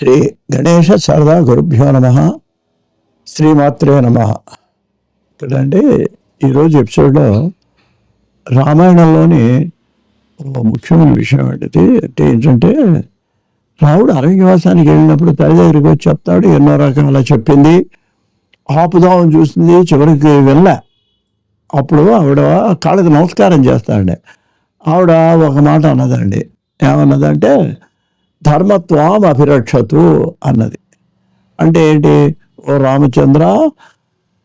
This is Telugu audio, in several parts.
శ్రీ గణేష శారదా గురుభ్యో నమ. శ్రీమాత్రే నమ. ఇక్కడండి ఈరోజు ఎపిసోడ్లో రామాయణంలోని ఒక ముఖ్యమైన విషయం ఏంటిది అంటే ఏంటంటే రాముడు అరణ్యవాసానికి వెళ్ళినప్పుడు తల్లి దగ్గరికి వచ్చి చెప్తాడు ఎన్నో రకాల చెప్పింది ఆపుదామని చూసింది చివరికి వెళ్ళ. అప్పుడు ఆవిడ కాళ్ళకి నమస్కారం చేస్తాడండి. ఆవిడ ఒక మాట అన్నదండి. ఏమన్నదంటే ధర్మత్వం అభిరక్షతు అన్నది. అంటే ఏంటి? ఓ రామచంద్ర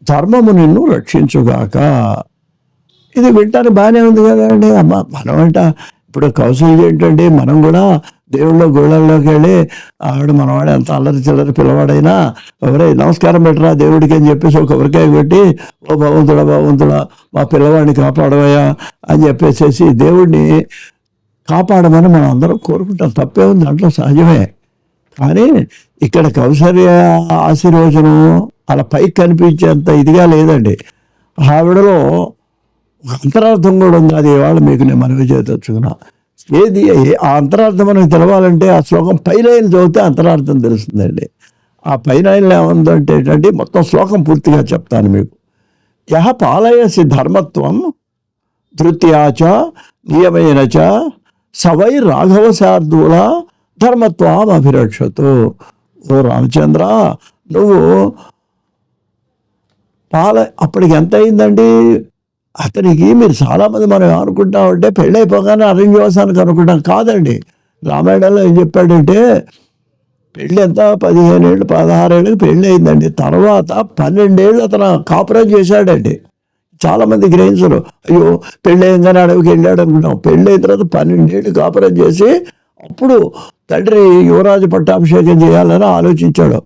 ధర్మము నిన్ను రక్షించుగాక. ఇది వింటానికి బాగానే ఉంది కదండి అమ్మ మనం అంట ఇప్పుడు కౌశల్యం ఏంటంటే మనం కూడా దేవుళ్ళ గుళ్ళల్లోకి వెళ్ళి ఆవిడ మనవాడు ఎంత అల్లరి చిల్లరి పిల్లవాడైనా ఎవరే నమస్కారం పెట్టరా దేవుడికి అని చెప్పేసి ఒక కొబ్బరికాయ పెట్టి ఓ భగవంతుడా భగవంతుడా మా పిల్లవాడిని కాపాడవయ్యా అని చెప్పేసేసి దేవుడిని కాపాడమని మనం అందరం కోరుకుంటాం. తప్పే ఉంది దాంట్లో సహజమే. కానీ ఇక్కడ కౌసల్య ఆశీర్వచనం అలా పైకి కనిపించేంత ఇదిగా లేదండి. ఆవిడలో ఒక అంతరార్థం కూడా ఉంది. అది ఇవాళ మీకు నేను మనవి చేతొచ్చుకున్నా ఏది ఆ అంతరార్థం మనకు తెలవాలంటే ఆ శ్లోకం పైన చదివితే అంతరార్థం తెలుస్తుందండి. ఆ పైన ఏముందంటే ఏంటంటే మొత్తం శ్లోకం పూర్తిగా చెప్తాను మీకు. యహ పాలయసి ధర్మత్వం ధృత్యాచ నియమైన చ సవై రాఘవ శార్దూల ధర్మత్వం అభిరక్షతు ఓ రామచంద్ర నువ్వు పాల అప్పటికి ఎంత అయిందండి అతనికి మీరు చాలామంది మనం అనుకుంటామంటే పెళ్ళైపోగానే అరణ్యవాసానికి అనుకుంటాం. కాదండి. రామాయణంలో ఏం చెప్పాడంటే పెళ్ళి ఎంత? పదిహేను ఏళ్ళు పదహారేళ్ళకి పెళ్ళి అయిందండి తర్వాత పన్నెండేళ్ళు అతను కాపురం చేశాడండి. చాలామంది గ్రహించరు. అయ్యో పెళ్ళి అయ్యంగానే అడవికి వెళ్ళాడు అనుకుంటాం పెళ్ళి అయిన తర్వాత పన్నెండేళ్ళు కాపురం చేసి అప్పుడు తండ్రి యువరాజు పట్టాభిషేకం చేయాలని ఆలోచించాడు.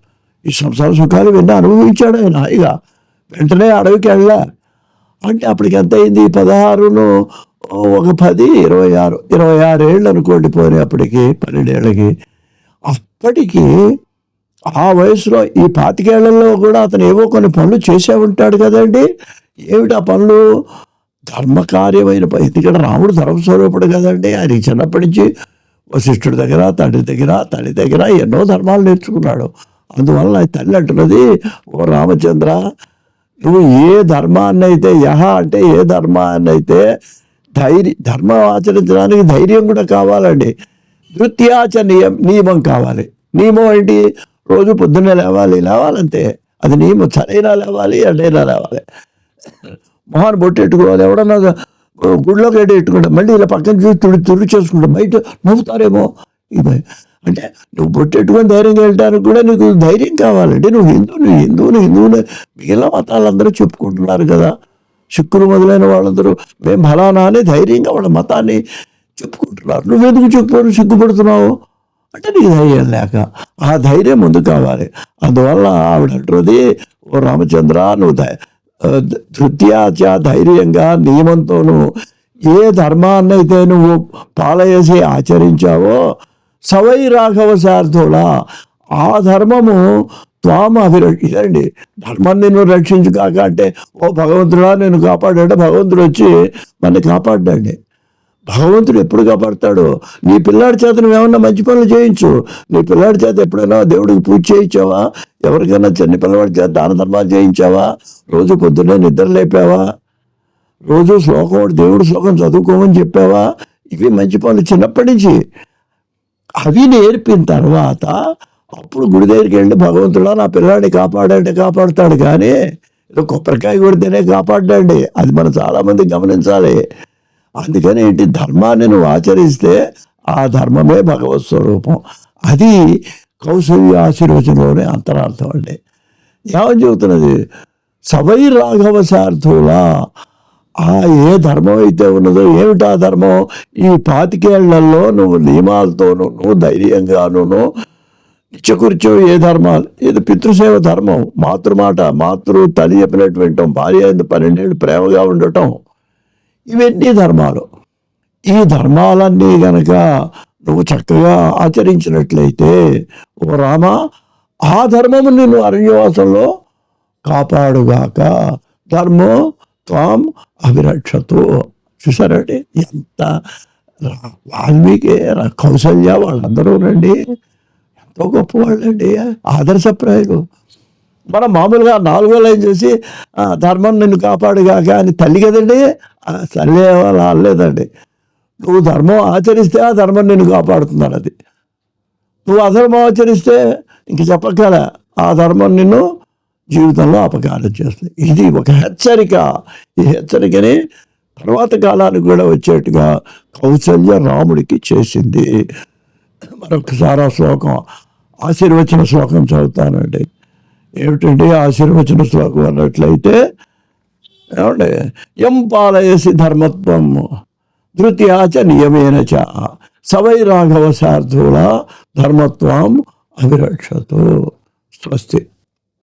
ఈ సంసార సుఖాలు విన్న అనుభవించాడు ఆయన హాయిగా. వెంటనే అడవికి వెళ్ళా. అంటే అప్పటికి ఎంత అయింది? పదహారును ఒక పది ఇరవై ఆరు. ఇరవై ఆరు ఏళ్ళు అనుకోండి పోనీ అప్పటికి పన్నెండేళ్ళకి. అప్పటికి ఆ వయసులో ఈ పాతికేళ్ళలో కూడా అతను ఏవో కొన్ని పనులు చేసే ఉంటాడు కదండి. ఏమిటా పనులు? ధర్మకార్యమైన ప- ఎందుకంటే రాముడు ధర్మస్వరూపుడు కదండి. ఆయన చిన్నప్పటి నుంచి వశిష్ఠుడి దగ్గర తండ్రి దగ్గర తల్లి దగ్గర ఎన్నో ధర్మాలు నేర్చుకున్నాడు. అందువల్ల తల్లి అంటున్నది ఓ రామచంద్ర నువ్వు ఏ ధర్మాన్ని అయితే యహ అంటే ఏ ధర్మాన్ని అయితే ధైర్య ధర్మం ఆచరించడానికి ధైర్యం కూడా కావాలండి. నృత్యాచ నియం నియమం కావాలి. నియమం ఏంటి? రోజు పొద్దున్నే లేవాలి. లేవాలంతే. అది నియమం. సరైన లేవాలి అడైనా లేవాలి. మొహాన్ని బొట్టెట్టుకోవాలి ఎవడన్నా గుడిలోకి ఎట్టి పెట్టుకుంటా మళ్ళీ ఇలా పక్కన చూసి తుడి తుడి చేసుకుంటా బయట నవ్వుతారేమో. ఇది అంటే నువ్వు బొట్టెట్టుకొని ధైర్యంగా వెళ్ళటానికి కూడా నీకు ధైర్యం కావాలంటే నువ్వు హిందువు నువ్వు హిందూ నువ్వు హిందువుని మిగిలిన మతాలందరూ చెప్పుకుంటున్నారు కదా. సిక్కులు మొదలైన వాళ్ళందరూ మేము ఫలానా అని ధైర్యంగా వాళ్ళ మతాన్ని చెప్పుకుంటున్నారు. నువ్వెందుకు చెప్పుకోరు సిగ్గుపడుతున్నావు? అంటే నీకు ధైర్యం లేక. ఆ ధైర్యం ముందు కావాలి. అందువల్ల ఆవిడ అంటున్నది ఓ రామచంద్ర నువ్వు ధై- తృతీయాచ ధైర్యంగా నియమంతోను ఏ ధర్మాన్నైతే నువ్వు పాలయేసి ఆచరించావో సవై రాఘవ శార్థులా ఆ ధర్మము త్వామ అభిరక్షండి ధర్మాన్ని నువ్వు రక్షించు కాక అంటే ఓ భగవంతుడా నేను కాపాడంటే భగవంతుడు వచ్చి మన కాపాడండి భగవంతుడు ఎప్పుడు కాపాడతాడు? నీ పిల్లాడి చేత నువ్వేమన్నా మంచి పనులు చేయించు. నీ పిల్లాడి చేత ఎప్పుడైనా దేవుడికి పూజ చేయించావా? ఎవరికైనా చిన్న పిల్లవాడి చేత దాన ధర్మాలు చేయించావా? రోజు పొద్దున్నే నిద్ర లేపావా? రోజు శ్లోకం దేవుడు శ్లోకం చదువుకోమని చెప్పావా? ఇవి మంచి పనులు చిన్నప్పటి నుంచి. అవి నేర్పిన తర్వాత అప్పుడు గుడి దగ్గరికి వెళ్ళి భగవంతుడా నా పిల్లాడిని కాపాడంటే కాపాడుతాడు కానీ ఏదో కొబ్బరికాయ కొడితేనే కాపాడండి. అది మనం చాలామంది గమనించాలి. అందుకని ఏంటి? ధర్మాన్ని నువ్వు ఆచరిస్తే ఆ ధర్మమే భగవత్ స్వరూపం. అది కౌశల్య ఆశీర్వచనంలోనే అంతరార్థం అండి. ఏమని చెబుతున్నది? సవై రాఘవ సార్థులా ఆ ఏ ధర్మం అయితే ఉన్నదో ఏమిటా ధర్మం? ఈ పాతికేళ్ళలో నువ్వు నియమాలతోనూ నువ్వు ధైర్యంగానూ నిత్యకృత్యం ఏ ధర్మాలు? ఇది పితృసేవ ధర్మం. మాతృమాట మాతృ తల్లి చెప్పినట్టు వింటాం భార్య పన్నెండేళ్ళు ప్రేమగా ఉండటం. ఇవన్నీ ధర్మాలు. ఈ ధర్మాలన్నీ గనక నువ్వు చక్కగా ఆచరించినట్లయితే ఓ రామ ఆ ధర్మము నిన్ను అరణ్యవాసంలో కాపాడుగాక ధర్మం త్వం అభిరక్షతు. చూసారండి ఎంత వాల్మీకి రా- వాళ్ళందరూ రండి ఎంతో గొప్పవాళ్ళండి. ఆదర్శప్రాయులు. మనం మామూలుగా నాలుగో లైన్ చేసి "ఆ, ధర్మం నిన్ను కాపాడుగాక అని తల్లి కదండి తల్లి వాళ్ళ అనలేదండి నువ్వు ధర్మం ఆచరిస్తే ఆ ధర్మం నిన్ను కాపాడుతున్నాడు అది నువ్వు అధర్మం ఆచరిస్తే ఇంక చెప్పగల ఆ ధర్మం నిన్ను జీవితంలో అపకారం చేస్తుంది. ఇది ఒక హెచ్చరిక. ఈ హెచ్చరికని తర్వాత కాలానికి కూడా వచ్చేట్టుగా కౌశల్య రాముడికి చేసింది. మరొకసారి ఆ శ్లోకం ఆశీర్వచన శ్లోకం చదువుతానండి. ఏమిటండి ఆశీర్వచన శ్లోకం అన్నట్లయితే ఏమండి? ఎం పాలయసి ధర్మత్వం ధృత్యాచ నియమేన చ. సవై రాఘవ సార్థుల ధర్మత్వం అభిరక్షతు. స్వస్తి.